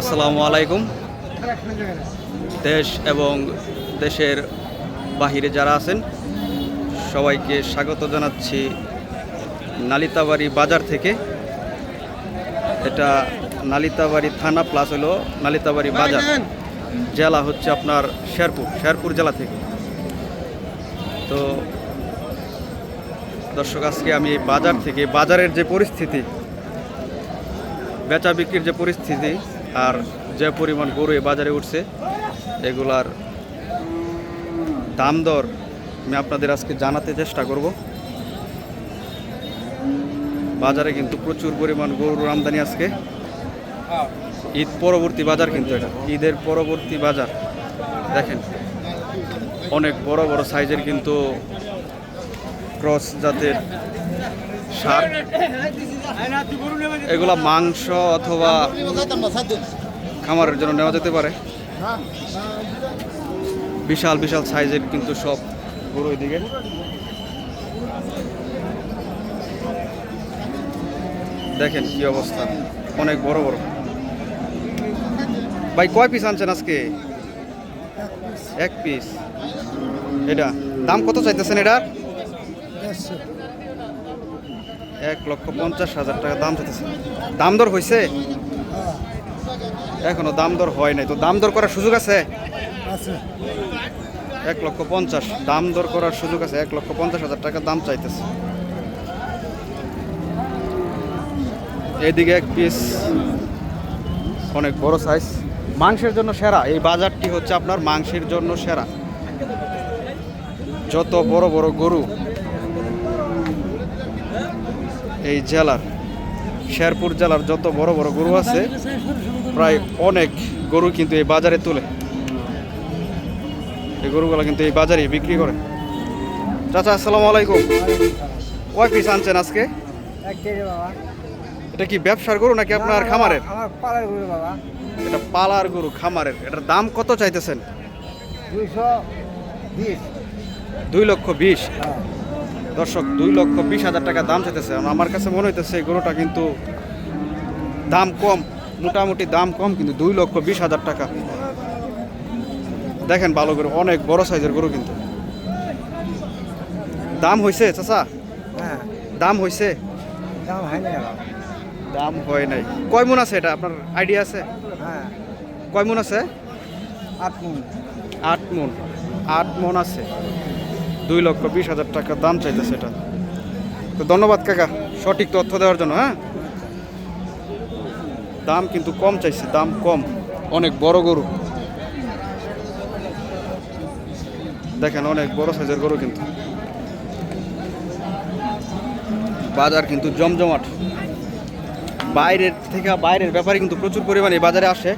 আসসালামু আলাইকুম। দেশ এবং দেশের বাহিরে যারা আছেন সবাইকে স্বাগত জানাচ্ছি নালিতাবাড়ি বাজার থেকে। এটা নালিতাবাড়ি থানা প্লাস হলো নালিতাবাড়ি বাজার। জেলা হচ্ছে আপনার শেরপুর শেরপুর জেলা থেকে। তো দর্শক আজকে আমি বাজার থেকে বাজারের যে পরিস্থিতি বেচা বিক্রির যে পরিস্থিতি আর যে পরিমাণ গরু বাজারে উঠছে, এগুলার দাম দর আমি আপনাদের আজকে জানাতে চেষ্টা করব। বাজারে কিন্তু প্রচুর পরিমাণ গরুর আমদানি আজকে। ঈদ পরবর্তী বাজার কিন্তু এটা। ঈদের পরবর্তী বাজার, দেখেন, অনেক বড় বড় সাইজের কিন্তু ক্রস জাতের সার। এগুলা মাংস অথবা খামারের জন্য নেওয়া যেতে পারে। বিশাল বিশাল সাইজের কিন্তু সব গরু এদিকে। দেখেন কি অবস্থা, অনেক বড় বড়। ভাই, কয় পিস আনছেন আজকে? এক পিস এটা দাম কত চাইতেছেন এটার? এক লক্ষ পঞ্চাশ হাজার টাকা দাম চাইতেছে। দাম দর হয়েছে এখনও দাম দর হয় নাই। তো দাম দর করার সুযোগ আছে? এক লক্ষ পঞ্চাশ। দাম দর করার সুযোগ আছে। এক লক্ষ পঞ্চাশ হাজার টাকা দাম চাইতেছে। এদিকে এক পিস অনেক বড় সাইজ মাংসের জন্য সেরা। এই বাজারটি হচ্ছে আপনার মাংসের জন্য সেরা। যত বড় বড় গরু এই জেলার শেরপুর জেলার যত বড় বড় গরু আছে প্রায় অনেক গরু কিন্তু এই বাজারে তোলে। এই গরুগুলো কিন্তু এই বাজারে বিক্রি করে। চাচা আসসালামু আলাইকুম। কয় পিস আনছেন আজকে? এটা কি ব্যবসার গরু নাকি আপনার খামারের? আমার গরু বাবা এটা পালার গরু খামারের। এটার দাম কত চাইতেছেন? দুইশো বিশ। দুই লক্ষ বিশ। হ্যাঁ। দর্শক দুই লক্ষ বিশ হাজার টাকা দাম চাইতেছে। আমার কাছে মনে হইতেছে এই গরুটা কিন্তু দাম কম মোটামুটি দাম কম কিন্তু দুই লক্ষ বিশ হাজার টাকা। দেখেন ভালো গরু অনেক বড় সাইজের গরু কিন্তু। দাম হয়েছে চাচা? হ্যাঁ। দাম হয়েছে দাম বাবা দাম হয় নাই। কয় মন আছে এটা? আপনার আইডিয়া আছে? হ্যাঁ। কয় মন আছে? আট মন। আট মন। আট মন আছে। দুই লক্ষ বিশ হাজার টাকা দাম চাইতেছে এটা। তো ধন্যবাদ কাকা, সঠিক তথ্য দেওয়ার জন্য হ্যাঁ? দাম কিন্তু কম চাইছে, দাম কম, অনেক বড় গরু। দেখেন অনেক বড় সাইজের গরু কিন্তু। বাজার কিন্তু জমজমাট। বাইরের থেকে বাইরের ব্যাপারে কিন্তু প্রচুর পরিমাণে বাজারে আসে।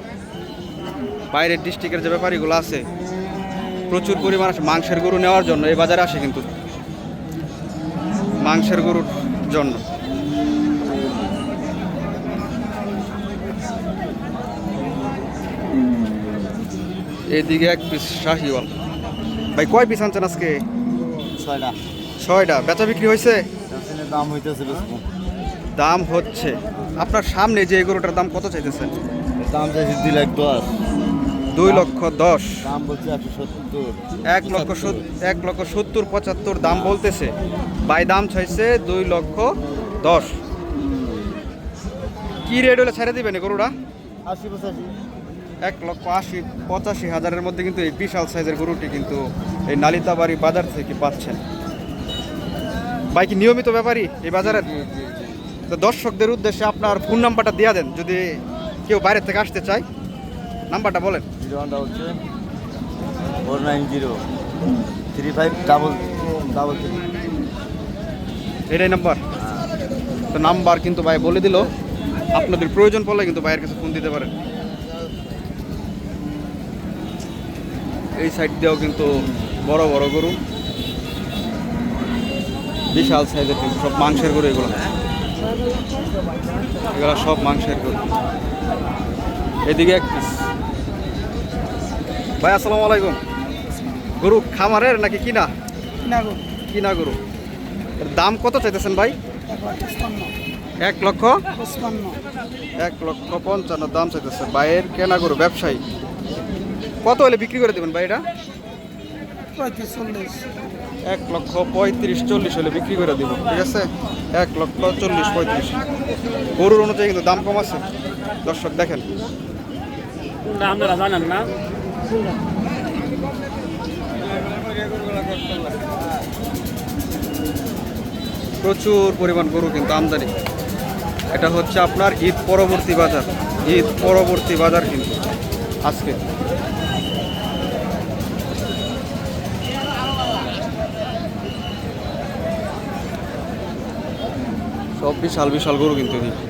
বাইরের ডিস্ট্রিক্টের যে ব্যাপারীগুলো আছে প্রচুর পরিমাণ মাংসের গরু নেওয়ার জন্য এই বাজারে আসে কিন্তু। মাংসের গরুর জন্য। এইদিকে এক পিস শাহিওয়াল। ভাই কয় পিস আনছেন আজকে? ছয়টা। ছয়টা। বেচা বিক্রি হয়েছে? দাম হইতেছে দাম হচ্ছে। আপনার সামনে যে গরুটার দাম কত চাইতেছেন? দাম চাইছে দুই লাখ দশ। দুই লক্ষ দশ। দাম বলছে একশো সত্তর। এক লক্ষ এক লক্ষ সত্তর পঁচাত্তর দাম বলতেছে। বাই দাম চাইছে দুই লক্ষ দশ। কি রেট হলে ছেড়ে দিবেন গরুটা? আশি পঁচাশি। এক লক্ষ আশি পঁচাশি হাজারের মধ্যে কিন্তু এই বিশাল সাইজের গরুটি কিন্তু এই নালিতাবাড়ি বাজার থেকে পাচ্ছেন। ভাই কি নিয়মিত ব্যাপারী এই বাজারের? তো দর্শকদের উদ্দেশ্যে আপনার ফোন নাম্বারটা দিয়ে দেন যদি কেউ বাইরে থেকে আসতে চায়। নাম্বারটা বলেন। Double three four nine zero three five double double three. এটাই নাম্বার? তো নাম্বার কিন্তু ভাই বলে দিল। আপনাদের প্রয়োজন পড়লে কিন্তু ভাইয়ের কাছে ফোন দিতে পারেন। এই সাইড দিয়েও কিন্তু বড় বড় গরু। বিশাল সাইজের কিন্তু সব মাংসের গরু এগুলো। এগুলো সব মাংসের গরু। এদিকে এক পিস ভাই আসসালামু আলাইকুম। গরু খামারের নাকি কিনা? কিনা গরু। এর দাম কত চাইতেছেন ভাই? এক লক্ষ? পঁচপান্ন এক লক্ষ পঞ্চান্ন দাম চাইতেছে। বাইরের কেনা গরু ব্যবসায়ী। কত হলে বিক্রি করে দেবেন ভাই এটা? এক লক্ষ পঁয়ত্রিশ চল্লিশ হলে বিক্রি করে দিব ঠিক আছে? এক লক্ষ চল্লিশ পঁয়ত্রিশ। গরুর অনুযায়ী কিন্তু দাম কম আছে। দর্শক দেখেন। আপনারা জানেন না। প্রচুর পরিমাণ গরু কিন্তু আমদানি। এটা হচ্ছে আপনার ঈদ পরবর্তী বাজার। ঈদ পরবর্তী বাজার কিন্তু আজকে। সব বিশাল বিশাল গরু কিন্তু এদিকে।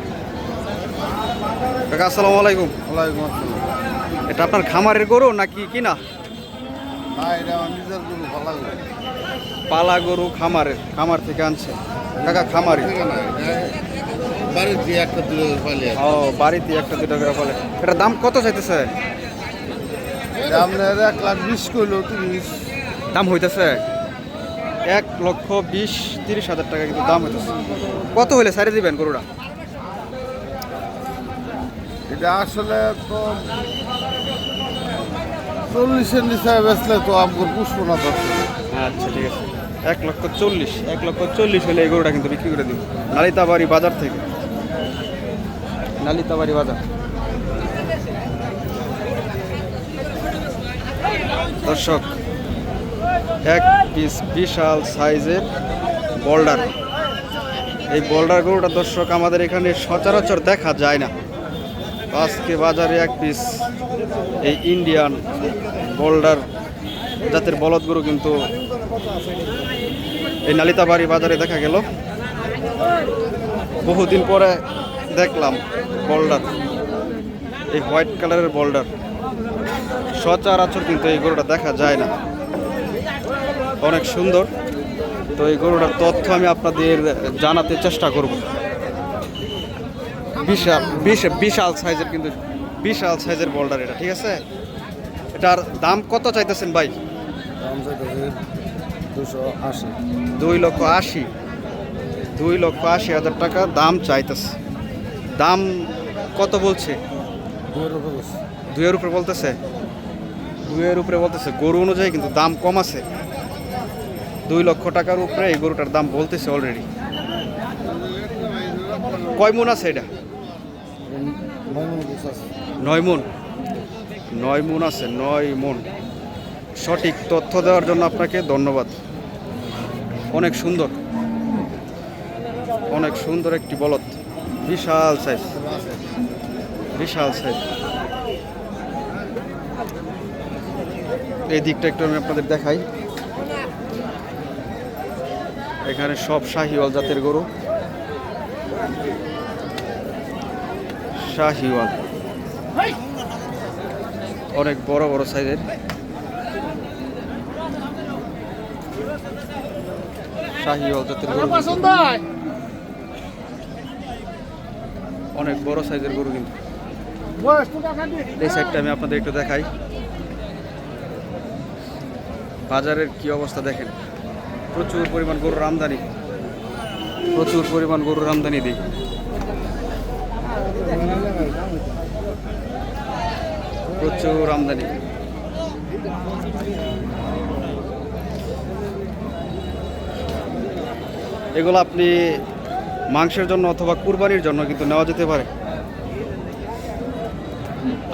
আসসালামু আলাইকুম। ওয়ালাইকুম আসসালাম। এটা আপনার খামারের গরু নাকি কিনা? না এটা গরু ভালো পালা গরু খামারের খামার থেকে আনছে। কাকা খামারি? দিয়ে একটা দূরে পালিয়ে ও বাড়িতে একটা দুটো করে বলে এটার দাম কত চাইতেছে? আপনার এক লাখ বিশ করল তিরিশ। দাম হইতেছে এক লক্ষ বিশ তিরিশ হাজার টাকা কিন্তু দাম হইতেছে। কত হলে সারি দিবেন গরুটা? এটা আসলে তো চল্লিশের নিচে বেচলে তো আমার পুষ্প না আচ্ছা ঠিক আছে। এক লক্ষ চল্লিশ, এক লক্ষ চল্লিশ হলে এই গরুটা কিন্তু বিক্রি করে দিব। নালিতাবাড়ি বাজার থেকে। নালিতাবাড়ি বাজার। দর্শক, এক পিস বিশাল সাইজের বোল্ডার এই বোল্ডার গরুটা দর্শক আমাদের এখানে সচরাচর দেখা যায় না। আজকে বাজারে এক পিস এই ইন্ডিয়ান বোল্ডার জাতের বলদ গরু কিন্তু এই নালিতাবাড়ি বাজারে দেখা গেল। বহুদিন পরে দেখলাম বোল্ডার এই হোয়াইট কালারের বোল্ডার সচরাচর কিন্তু এই গরুটা দেখা যায় না। অনেক সুন্দর। তো এই গরুটার তথ্য আমি আপনাদের জানাতে চেষ্টা করব। বিশাল, বিশ- বিশাল সাইজের কিন্তু বিশাল সাইজের বোল্ডার এটা ঠিক আছে? এটার দাম কত চাইতেছেন ভাই? দাম চাইতেছে দুশো আশি। দুই লক্ষ আশি। দুই লক্ষ আশি হাজার টাকা দাম চাইতেছে। দাম কত বলছে? দুইয়ের উপরে বলতেছে? দুইয়ের উপরে বলতেছে গরু অনুযায়ী কিন্তু দাম কম আছে। দুই লক্ষ টাকার উপরে এই গরুটার দাম বলতেছে অলরেডি কয় মন আছে এটা? নয় মনে। মন নয় মন আছে, নয় মন। সঠিক তথ্য দেওয়ার জন্য আপনাকে ধন্যবাদ। অনেক সুন্দর। অনেক সুন্দর একটি বলদ। বিশাল সাইজ বিশাল সাইজ এই দিকটা একটু আমি আপনাদের দেখাই। এখানে সব শাহিওয়াল জাতের গরু। শাহিওয়াল। অনেক বড় বড় সাইজের। জাতের অনেক বড় সাইজের গরু কিন্তু। এই সাইডটা আমি আপনাদের একটু দেখাই। বাজারের কি অবস্থা দেখেন। প্রচুর পরিমাণ গরুর আমদানি। প্রচুর পরিমাণ গরুর আমদানি দিই প্রচুর আমদানি। এগুলো আপনি মাংসের জন্য অথবা কুরবানির জন্য কিন্তু নেওয়া যেতে পারে।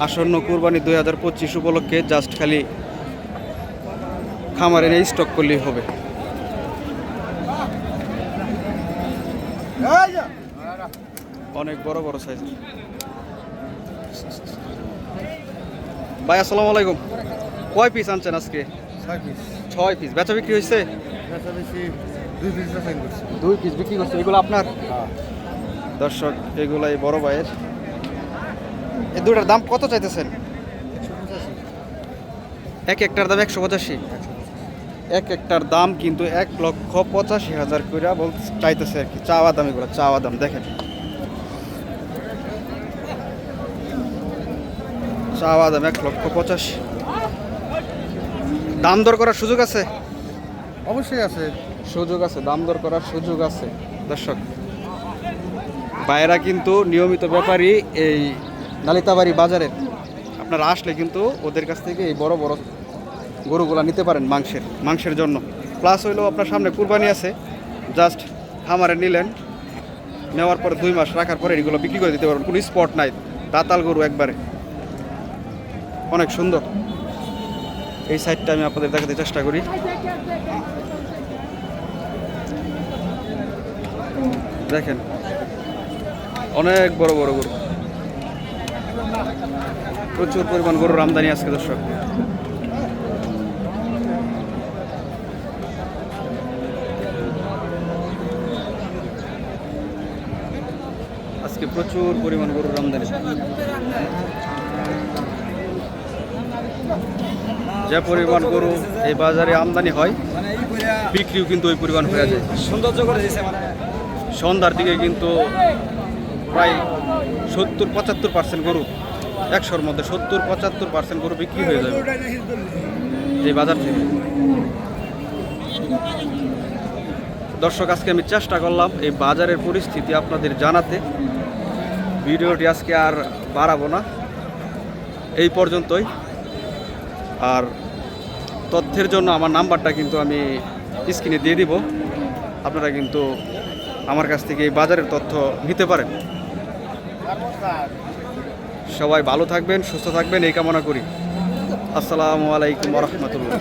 আসন্ন কুরবানি দুই হাজার পঁচিশ উপলক্ষে জাস্ট খালি খামারে নিয়ে স্টক করলেই হবে। অনেক বড় বড় সাইজ ভাই আসসালামু আলাইকুম। কয় পিস আনছেন আজকে? ছয় পিস বেচা বিক্রি হয়েছে? দুই পিস দুই পিস বিক্রি করছে। এগুলো আপনার? দর্শক এগুলো এই বড় ভাইয়ের। এই দুটার দাম কত চাইতেছেন? এক একটার দাম একশো পঁচাশি? এক একটার দাম কিন্তু এক লক্ষ পঁচাশি হাজার করে বল চাইতেছে আর কি। চাওয়া দাম এগুলো চাওয়া দাম দেখেন। চাওয়া দাম এক লক্ষ পঁচাশি। দাম দর করার সুযোগ আছে? অবশ্যই আছে। সুযোগ আছে দাম দর করার সুযোগ আছে। দর্শক ভাইয়েরা কিন্তু নিয়মিত ব্যাপারী এই নালিতাবাড়ি বাজারের। আপনারা আসলে কিন্তু ওদের কাছ থেকে এই বড় বড় গরুগুলা নিতে পারেন মাংসের মাংসের জন্য। প্লাস হইলেও আপনার সামনে কুরবানি আছে। জাস্ট খামারে নিলেন। নেওয়ার পরে দুই মাস রাখার পরে এগুলো বিক্রি করে দিতে পারবেন। কোনো স্পট নাই। দাতাল গরু একবারে। অনেক সুন্দর। এই সাইডটা আমি আপনাদের দেখাতে চেষ্টা করি। দেখেন, অনেক বড় বড় গরু। প্রচুর পরিমাণ গরুর আমদানি আজকে, দর্শক। আজকে প্রচুর পরিমাণ গরুর আমদানি। যে পরিমাণ গরু এই বাজারে আমদানি হয় বিক্রিও কিন্তু ওই পরিমাণ হয়ে যায়। সৌন্দর্য করে দিয়েছে মানে। সন্ধ্যার দিকে কিন্তু প্রায় সত্তর পঁচাত্তর পার্সেন্ট গরু একশোর মধ্যে সত্তর পঁচাত্তর পার্সেন্ট গরু বিক্রি হয়ে যাবে এই বাজার থেকে। দর্শক আজকে আমি চেষ্টা করলাম এই বাজারের পরিস্থিতি আপনাদের জানাতে। ভিডিওটি আজকে আর বাড়াবো না। এই পর্যন্তই। আর তথ্যের জন্য আমার নাম্বারটা কিন্তু আমি স্ক্রিনে দিয়ে দিব। আপনারা কিন্তু আমার কাছ থেকে বাজারের তথ্য নিতে পারেন। সবাই ভালো থাকবেন, সুস্থ থাকবেন, এই কামনা করি। আসসালামু আলাইকুম রহমতুল্লাহ।